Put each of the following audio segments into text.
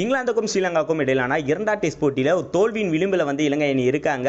இங்கிலாந்துக்கும் ஸ்ரீலங்காவுக்கும் இடையிலான இரண்டாம் டெஸ்ட் போட்டியில் தோல்வியின் விளிம்பில் வந்து இலங்கை அணி இருக்காங்க.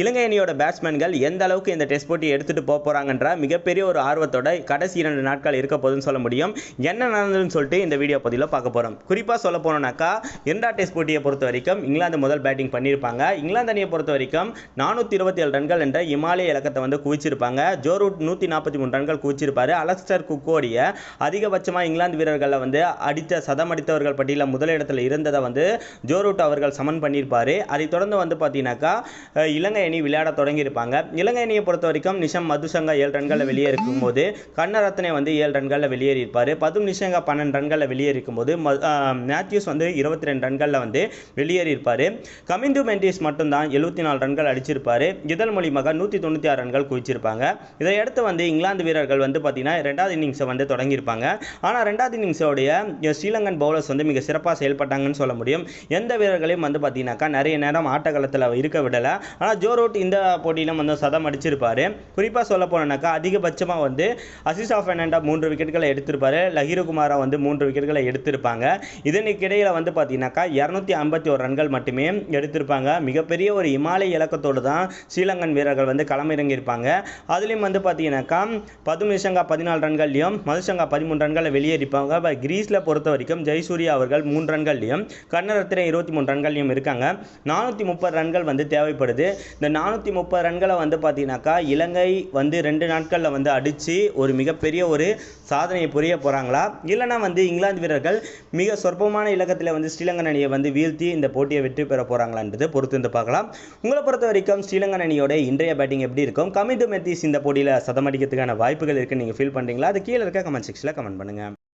இலங்கை அணியோட பேட்ஸ்மேன்கள் எந்த அளவுக்கு இந்த டெஸ்ட் போட்டியை எடுத்துகிட்டு போக போகிறாங்கன்ற மிகப்பெரிய ஒரு ஆர்வத்தோட கடைசி இரண்டு நாட்கள் இருக்க போதுன்னு சொல்ல முடியும். என்ன நடந்ததுன்னு சொல்லிட்டு இந்த வீடியோ பதிவில் பார்க்க போகிறோம் குறிப்பாக சொல்ல போனோம்னாக்கா இரண்டாம் டெஸ்ட் போட்டியை பொறுத்த வரைக்கும் இங்கிலாந்து முதல் பேட்டிங் பண்ணியிருப்பாங்க. இங்கிலாந்து அணியை பொறுத்த வரைக்கும் நானூற்றி இருபத்தி ஏழு ரன்கள் என்ற இமாலய இலக்கத்தை வந்து குவிச்சிருப்பாங்க. ஜோரூட் நூற்றி நாற்பத்தி மூணு ரன்கள் குவிச்சிருப்பாரு. அலெக்ஸ்டர் குக்கோடைய அதிகபட்சமாக இங்கிலாந்து வீரர்களை வந்து அடித்த சதம் அடித்தவர்கள் பட்டியலில் முதலிடத்தில் இருந்ததை வந்து ஜோ ரூட் அவர்கள் சமன் பண்ணியிருப்பார். அதைத் தொடர்ந்து வந்து பார்த்தீங்கன்னாக்கா இலங்கை அணி விளையாட தொடங்கியிருப்பாங்க. இலங்கை அணியை பொறுத்த வரைக்கும் நிஷம் மதுசங்கா ஏழு ரன்களில் வெளியே இருக்கும்போது கண்ணரத்னே வந்து ஏழு ரன்களில் வெளியேறியிருப்பார். பதும் நிஷங்கா பன்னெண்டு ரன்களில் வெளியேறிக்கும்போது ம- மேத்யூஸ் வந்து இருபத்தி ரெண்டு ரன்களில் வந்து வெளியேறியிருப்பார். கமிந்து மெண்டிஸ் மட்டும்தான் எழுபத்தி நாலு ரன்கள் அடிச்சிருப்பார். இதழ் மூலியமாக நூற்றி தொண்ணூற்றி ஆறு ரன்கள் குவிச்சிருப்பாங்க. இதையடுத்து வந்து இங்கிலாந்து வீரர்கள் வந்து பார்த்தீங்கன்னா ரெண்டாவது இன்னிங்ஸை வந்து தொடங்கியிருப்பாங்க. ஆனால் ரெண்டாவது இன்னிங்ஸோடைய ஸ்ரீலங்கன் பவுலர்ஸ் வந்து மிக சிறப்பாக செயல்பட்டாங்கன்னு சொல்ல முடியும். எந்த வீரர்களையும் வந்து பார்த்தீங்கன்னாக்கா நிறைய நேரம் ஆட்டக்களத்தில் இருக்க விடலை. ஆனால் ஜோ ரூட் இந்த போட்டியிலும் வந்து சதம் அடிச்சிருப்பார். குறிப்பாக சொல்ல போனோம்னாக்கா அதிகபட்சமாக வந்து அசிசா ஃபெர்னாண்டா மூன்று விக்கெட்டுகளை எடுத்திருப்பார். லஹீரகுமாரா வந்து மூன்று விக்கெட்டுகளை எடுத்திருப்பாங்க. இதனுக்கு வந்து பார்த்தீங்கன்னாக்கா இரநூத்தி ஐம்பத்தி ஒரு ரன்கள் மட்டுமே எடுத்திருப்பாங்க. மிகப்பெரிய ஒரு இமாலய இலக்கத்தோடு தான் ஸ்ரீலங்கன் வீரர்கள் வந்து களமிறங்கியிருப்பாங்க. அதுலேயும் வந்து பார்த்தீங்கன்னாக்கா பதுமிஷங்கா பதினாலு ரன்கள்லையும் மதுசங்கா பதிமூணு ரன்களை வெளியேறிப்பாங்க. கிரீஸில் பொறுத்த வரைக்கும் ஜெயசூர்யா அவர்கள் மூன்று ரன்கள் ரன்கள்லையும் கர்ணரத்னே இருபத்தி மூணு ரன்கள்லையும் இருக்காங்க. நானூற்றி முப்பது ரன்கள் வந்து தேவைப்படுது. இந்த நானூற்றி முப்பது ரன்களை வந்து பார்த்தீங்கன்னாக்கா இலங்கை வந்து ரெண்டு நாட்களில் வந்து அடித்து ஒரு மிகப்பெரிய ஒரு சாதனையை புரிய போகிறாங்களா இல்லைனா வந்து இங்கிலாந்து வீரர்கள் மிக சொற்பமான இலக்கத்தில் வந்து ஸ்ரீலங்கன் அணியை வந்து வீழ்த்தி இந்த போட்டியை வெற்றி பெற போகிறாங்களான்றது பொறுத்து வந்து பார்க்கலாம். உங்களை பொறுத்த வரைக்கும் ஸ்ரீலங்கன் அணியோட இன்றைய பேட்டிங் எப்படி இருக்கும்? கமிது மெத்திஸ் இந்த போட்டியில் சதமடிக்கிறதுக்கான வாய்ப்புகள் இருக்குன்னு நீங்கள் ஃபீல் பண்ணுறீங்களா அது கீழே இருக்க கமெண்ட் செக்ஷனில் கமெண்ட் பண்ணுங்கள்